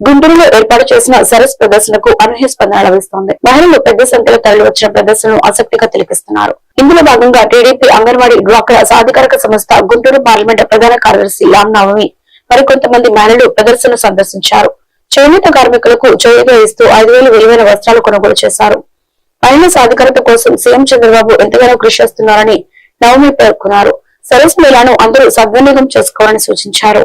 గుంటూరులో ఏర్పాటు చేసిన సరస్ ప్రదర్శనకు అనూహ్య స్పందన లభిస్తోంది. మహిళలు పెద్ద సంఖ్యలో తరలి వచ్చిన ప్రదర్శనను ఆసక్తిగా తెలిపిస్తున్నారు ఇందులో భాగంగా టీడీపీ అంగన్వాడీ డ్వాక్రా సాధికారక సంస్థ గుంటూరు పార్లమెంట్ ప్రధాన కార్యదర్శి రామ్నవమి మరికొంతమంది మహిళలు ప్రదర్శన సందర్శించారు. చేనేత కార్మికులకు చేయూత ఇస్తూ ఐదు వేలు విలువైన వస్త్రాలు కొనుగోలు చేశారు. మహిళా సాధికారత కోసం సీఎం చంద్రబాబు ఎంతగానో కృషి చేస్తున్నారని నవమి పేర్కొన్నారు. సరస్ మేళాను అందరూ సద్వినియోగం చేసుకోవాలని సూచించారు.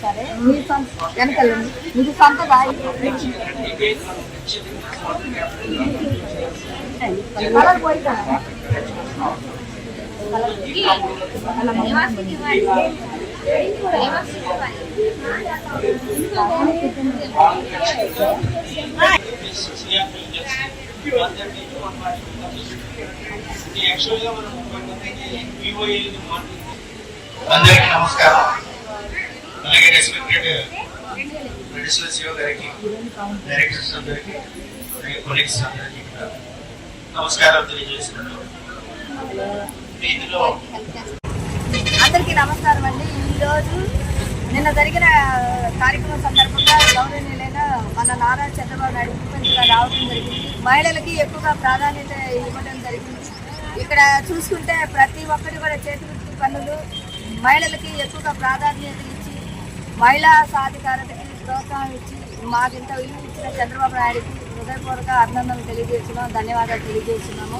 సరే మీ సొంత వెనకాలండి మీకు సొంత బాయ్ కలర్ పోయిదా యాక్చువల్గా మనం కొంతమంది వివోఏ అందరికీ నమస్కారం. అలాగే రెస్పెక్టెడ్ ప్రిన్సిపల్ శివ గారికి డైరెక్టర్స్ అందరికీ అలాగే కొలీగ్స్ అందరికీ నమస్కారం తెలియజేస్తున్నాను. దీనిలో అందరికీ నమస్కారం అండి. ఈరోజు నిన్న జరిగిన కార్యక్రమం సందర్భంగా గౌరవనీయులైన మన నారా చంద్రబాబు నాయుడు ముఖ్యమంత్రిగా రావడం జరిగింది. మహిళలకి ఎక్కువగా ప్రాధాన్యత ఇవ్వడం జరిగింది. ఇక్కడ చూసుకుంటే ప్రతి ఒక్కరి కూడా చేతివృత్తి పనులు మహిళలకి ఎక్కువగా ప్రాధాన్యత ఇచ్చి మహిళా సాధికారతకి ప్రోత్సాహం ఇచ్చి మాకింత విలువ ఇచ్చిన చంద్రబాబు నాయుడుకి హృదయపూర్వక అభినందనలు తెలియజేస్తున్నాం ధన్యవాదాలు తెలియజేస్తున్నాము.